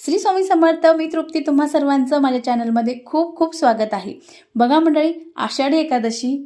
श्री स्वामी समर्थ मी तृप्ती. तुम्हा सर्वांचं माझ्या चॅनलमध्ये खूप खूप स्वागत आहे. बघा मंडळी आषाढी एकादशी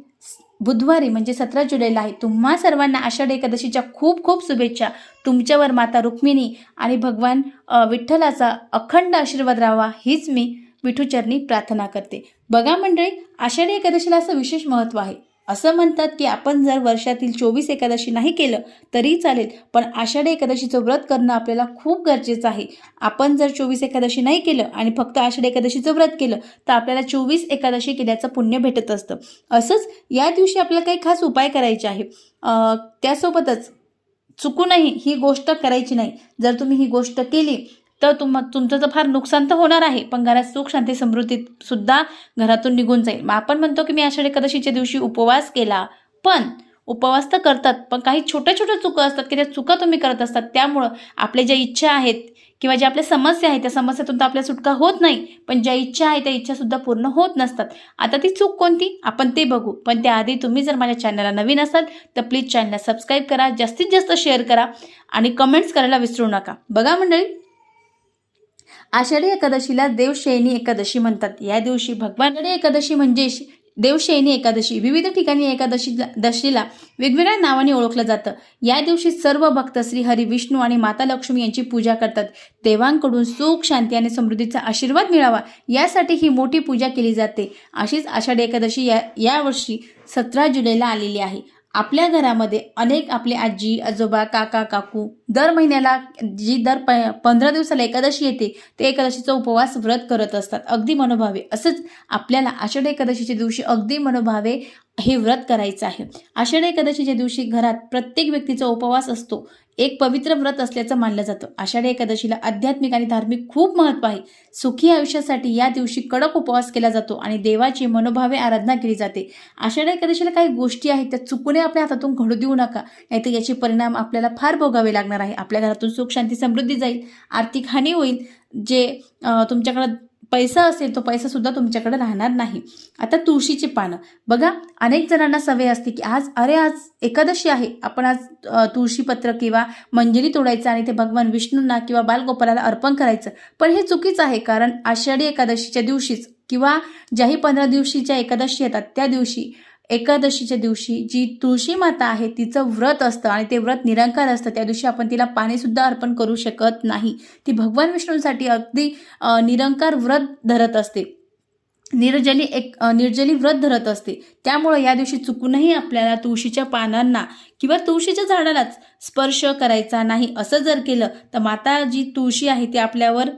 बुधवारी म्हणजे सतरा जुलैला आहे. तुम्हा सर्वांना आषाढी एकादशीच्या खूप खूप शुभेच्छा. तुमच्यावर माता रुक्मिणी आणि भगवान विठ्ठलाचा अखंड आशीर्वाद राहावा हीच मी विठूचरणी प्रार्थना करते. बघा मंडळी आषाढी एकादशीला असं विशेष महत्त्व आहे. असं म्हणतात की आपण जर वर्षातील चोवीस एकादशी नाही केलं तरी चालेल. पण आषाढी एकादशीचं व्रत करणं आपल्याला खूप गरजेचं आहे. आपण जर चोवीस एकादशी नाही केलं आणि फक्त आषाढी एकादशीचं व्रत केलं तर आपल्याला चोवीस एकादशी केल्याचं पुण्य भेटत असतं. असंच या दिवशी आपल्याला काही खास उपाय करायचे आहे. त्यासोबतच चुकूनही ही गोष्ट करायची नाही. जर तुम्ही ही गोष्ट केली तर तुम तुमचं तर फार नुकसान तर होणार आहे पण घरात सुख शांती समृद्धीत सुद्धा घरातून निघून जाईल. मग आपण म्हणतो की मी आषाढी एकादशीच्या दिवशी उपवास केला पण उपवास तर करतात पण काही छोट्या छोट्या चुका असतात की त्या चुका तुम्ही करत असतात त्यामुळं आपल्या ज्या इच्छा आहेत किंवा ज्या आपल्या समस्या आहेत त्या समस्यातून तर आपल्या सुटका होत नाही पण ज्या इच्छा आहेत त्या इच्छासुद्धा पूर्ण होत नसतात. आता ती चूक कोणती? आपण ते बघू. पण त्याआधी तुम्ही जर माझ्या चॅनलला नवीन असाल तर प्लीज चॅनलला सबस्क्राईब करा जास्तीत जास्त शेअर करा आणि कमेंट्स करायला विसरू नका. बघा मंडळी आषाढी एकादशीला देवशयनी एकादशी म्हणतात. या दिवशी भगवान एकादशी म्हणजे देवशयनी एकादशी. विविध ठिकाणी एकादशी दशीला वेगवेगळ्या नावाने ओळखलं जातं. या दिवशी सर्व भक्त श्री हरी विष्णू आणि माता लक्ष्मी यांची पूजा करतात. देवांकडून सुख शांती आणि समृद्धीचा आशीर्वाद मिळावा यासाठी ही मोठी पूजा केली जाते. अशीच आषाढी एकादशी या यावर्षी सतरा जुलैला आलेली आहे. आपल्या घरामध्ये अनेक आपले आजी आजोबा काका काकू दर महिन्याला जी दर प पंधरा दिवसाला एकादशी येते ते एकादशीचा उपवास व्रत करत असतात. अगदी मनोभावे. असंच आपल्याला आषाढी एकादशीच्या दिवशी अगदी मनोभावे हे व्रत करायचं आहे. आषाढी एकादशीच्या दिवशी घरात प्रत्येक व्यक्तीचा उपवास असतो. एक पवित्र व्रत असल्याचं मानलं जातं. आषाढी एकादशीला आध्यात्मिक आणि धार्मिक खूप महत्त्व आहे. सुखी आयुष्यासाठी या दिवशी कडक उपवास केला जातो आणि देवाची मनोभावे आराधना केली जाते. आषाढी एकादशीला काही गोष्टी आहेत त्या चुकूने आपल्या हातातून घडू देऊ नका. नाहीतर याचे परिणाम आपल्याला फार भोगावे लागणार आहे. आपल्या घरातून सुख शांती समृद्धी जाईल. आर्थिक हानी होईल. जे तुमच्याकडं पैसा असेल तो पैसा सुद्धा तुमच्याकडे राहणार नाही. आता तुळशीची पानं. बघा अनेक जणांना सवय असते की आज अरे आज एकादशी आहे. आपण आज तुळशीपत्र किंवा मंजिरी तोडायचं आणि ते भगवान विष्णूंना किंवा बालगोपालाला अर्पण करायचं. पण हे चुकीचं आहे कारण आषाढी एकादशीच्या दिवशीच किंवा ज्याही पंधरा दिवशीच्या एकादशी येतात त्या दिवशी एकादशीच्या दिवशी जी तुळशी माता आहे तिचं व्रत असतं आणि ते व्रत निरंकार असतं. त्या दिवशी आपण तिला पाणीसुद्धा अर्पण करू शकत नाही. ती भगवान विष्णूंसाठी अगदी निरंकार व्रत धरत असते. निर्जली एक निर्जली व्रत धरत असते. त्यामुळं या दिवशी चुकूनही आपल्याला तुळशीच्या पानांना किंवा तुळशीच्या झाडालाच स्पर्श करायचा नाही. असं जर केलं तर माता जी तुळशी आहे ती आपल्यावर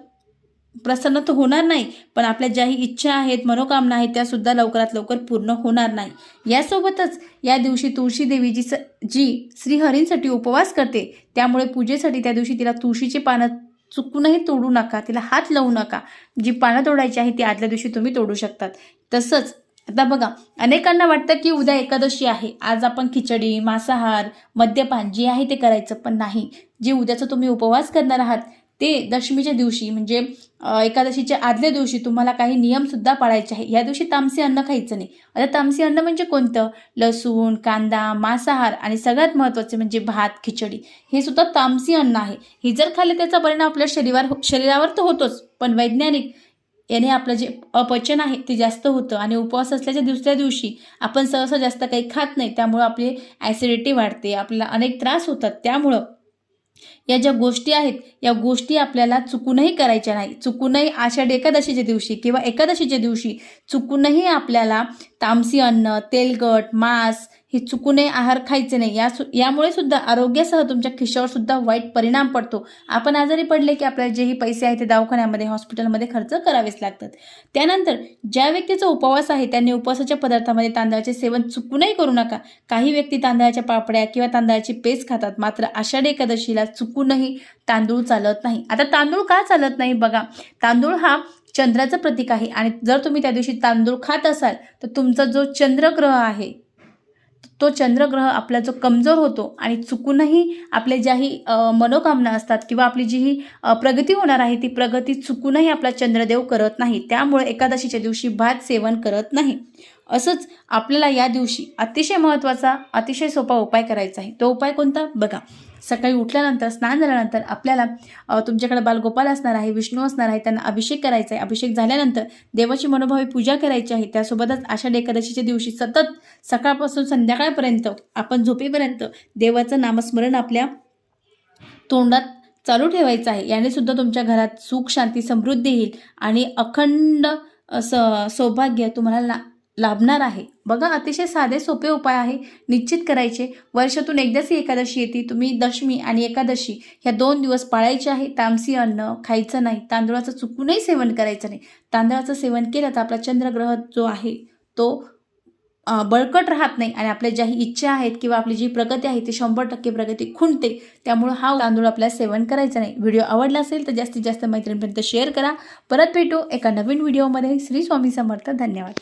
प्रसन्न तर होणार नाही पण आपल्या ज्याही इच्छा आहेत मनोकामना आहेत त्यासुद्धा लवकरात लवकर पूर्ण होणार नाही. यासोबतच या दिवशी तुळशी देवी जी स जी श्रीहरींसाठी उपवास करते त्यामुळे पूजेसाठी त्या दिवशी तिला तुळशीची पानं चुकूनही तोडू नका तिला हात लावू नका. जी पानं तोडायची आहे ती आदल्या दिवशी तुम्ही तोडू शकतात. तसंच आता बघा अनेकांना वाटतं की उद्या एकादशी आहे. आज आपण खिचडी मांसाहार मद्यपान जे आहे ते करायचं पण नाही. जे उद्याचा तुम्ही उपवास करणार आहात ते दशमीच्या दिवशी म्हणजे एकादशीच्या आदल्या दिवशी तुम्हाला काही नियमसुद्धा पाळायचे आहे या दिवशी तामसी अन्न खायचं नाही. आता तामसी अन्न म्हणजे कोणतं? लसूण कांदा मांसाहार आणि सगळ्यात महत्त्वाचे म्हणजे भात खिचडी. हे सुद्धा तामसी अन्न आहे. हे जर खाल्ले त्याचा परिणाम आपल्या शरीरावर हो, शरीरावर तर होतोच. पण वैज्ञानिक याने आपलं जे अपचन आहे ते जास्त होतं. आणि उपवास असल्याच्या दुसऱ्या दिवशी आपण सहसा जास्त काही खात नाही. त्यामुळं आपली ॲसिडिटी वाढते. आपल्याला अनेक त्रास होतात. त्यामुळं या ज्या गोष्टी आहेत या गोष्टी आपल्याला चुकूनही करायच्या नाही. चुकूनही आषाढ एकादशीच्या दिवशी किंवा एकादशीच्या दिवशी चुकूनही आपल्याला तामसी अन्न तेलकट मांस हे चुकूनही आहार खायचे नाही. या सु यामुळे सुद्धा आरोग्यासह तुमच्या खिशावर सुद्धा वाईट परिणाम पडतो. आपण आजारी पडले की आपल्याला जेही पैसे आहेत ते दवाखान्यामध्ये हॉस्पिटलमध्ये खर्च करावेच लागतात. त्यानंतर ज्या व्यक्तीचा उपवास आहे त्यांनी उपवासाच्या पदार्थामध्ये तांदळाचे सेवन चुकूनही करू नका. काही व्यक्ती तांदळाच्या पापड्या किंवा तांदळाची पेस्ट खातात. मात्र आषाढी एकादशीला चुकूनही तांदूळ चालत नाही. आता तांदूळ का चालत नाही बघा. तांदूळ हा चंद्राचं प्रतीक आहे आणि जर तुम्ही त्या दिवशी तांदूळ खात असाल तर तुमचा जो चंद्रग्रह आहे तो चंद्रग्रह आपला जो कमजोर होतो आणि चुकूनही आपले ज्याही मनोकामना असतात किंवा आपली जी ही प्रगती होणार आहे ती प्रगती चुकूनही आपला चंद्रदेव करत नाही. त्यामुळे एकादशीच्या दिवशी भात सेवन करत नाही. असंच आपल्याला या दिवशी अतिशय महत्त्वाचा अतिशय सोपा उपाय करायचा आहे. तो उपाय कोणता? बघा. सकाळी उठल्यानंतर स्नान झाल्यानंतर आपल्याला तुमच्याकडे बालगोपाल असणार आहे विष्णू असणार आहे त्यांना अभिषेक करायचा आहे. अभिषेक झाल्यानंतर देवाची मनोभावी पूजा करायची आहे. त्यासोबतच आषाढ एकादशीच्या दिवशी सतत सकाळपासून संध्याकाळपर्यंत आपण झोपेपर्यंत देवाचं नामस्मरण आपल्या तोंडात चालू ठेवायचं आहे. याने सुद्धा तुमच्या घरात सुख शांती समृद्धी येईल आणि अखंड असं सौभाग्य तुम्हाला लाभणार आहे. बघा अतिशय साधे सोपे उपाय आहे. निश्चित करायचे. वर्षातून एकदाच ही एकादशी येते. तुम्ही दशमी आणि एकादशी ह्या दोन दिवस पाळायचे आहे. तामसी अन्न खायचं नाही. तांदूळाचं चुकूनही सेवन करायचं नाही. तांदळाचं सेवन केलं तर आपला चंद्रग्रह जो आहे तो बळकट राहत नाही आणि आपल्या ज्याही इच्छा आहेत किंवा आपली जी प्रगती आहे ती शंभर टक्के प्रगती खुंटते. त्यामुळं हा तांदूळ आपल्याला सेवन करायचा नाही. व्हिडिओ आवडला असेल तर जास्तीत जास्त मैत्रिणीपर्यंत शेअर करा. परत भेटू एका नवीन व्हिडिओमध्ये. श्री स्वामी समर्थ. धन्यवाद.